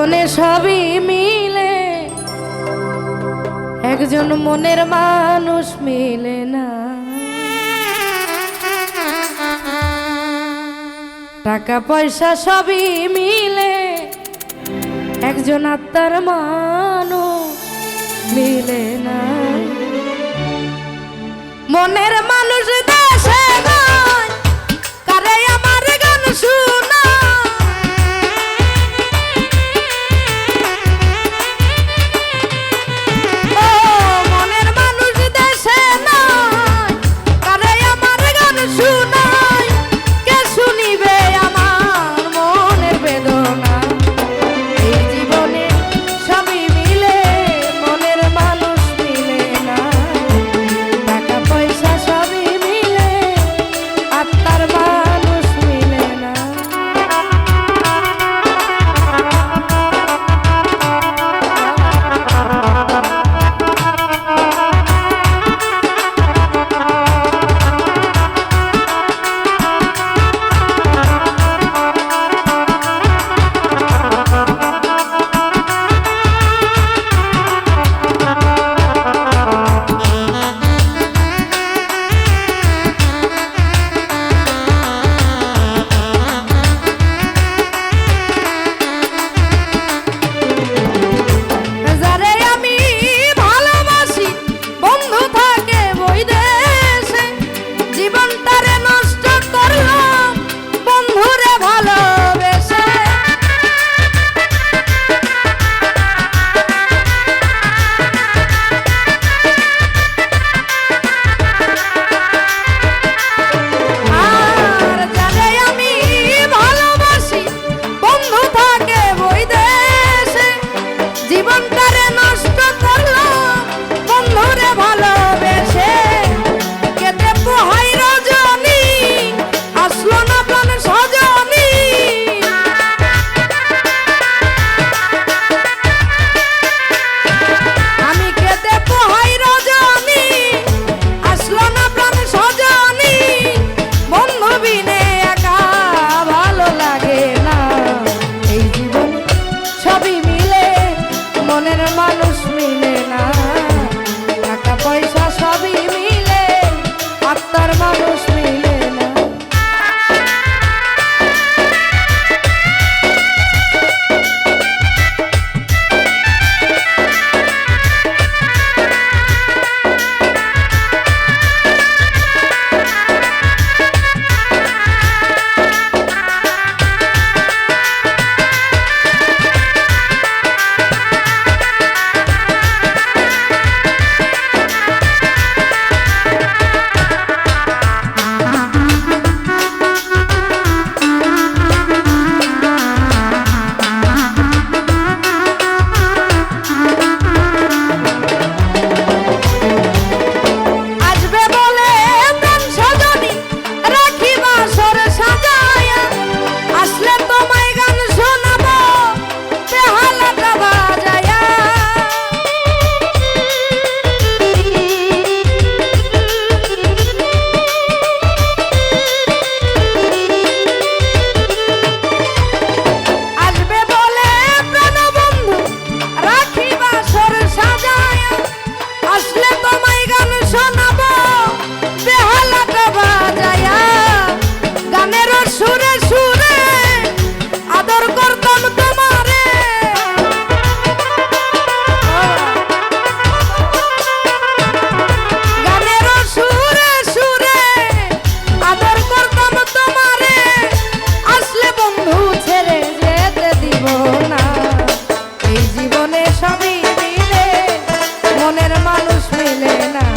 জীবনে সবই মিলে। একজন মনের মানুষ মিলে না। টাকা, পয়সা সবই মিলে। একজন আত্মার মানুষ মিলে না। মনের মানুষ দেশে নয়, কারে আমার গান শোনা? মানুষ মিলে না।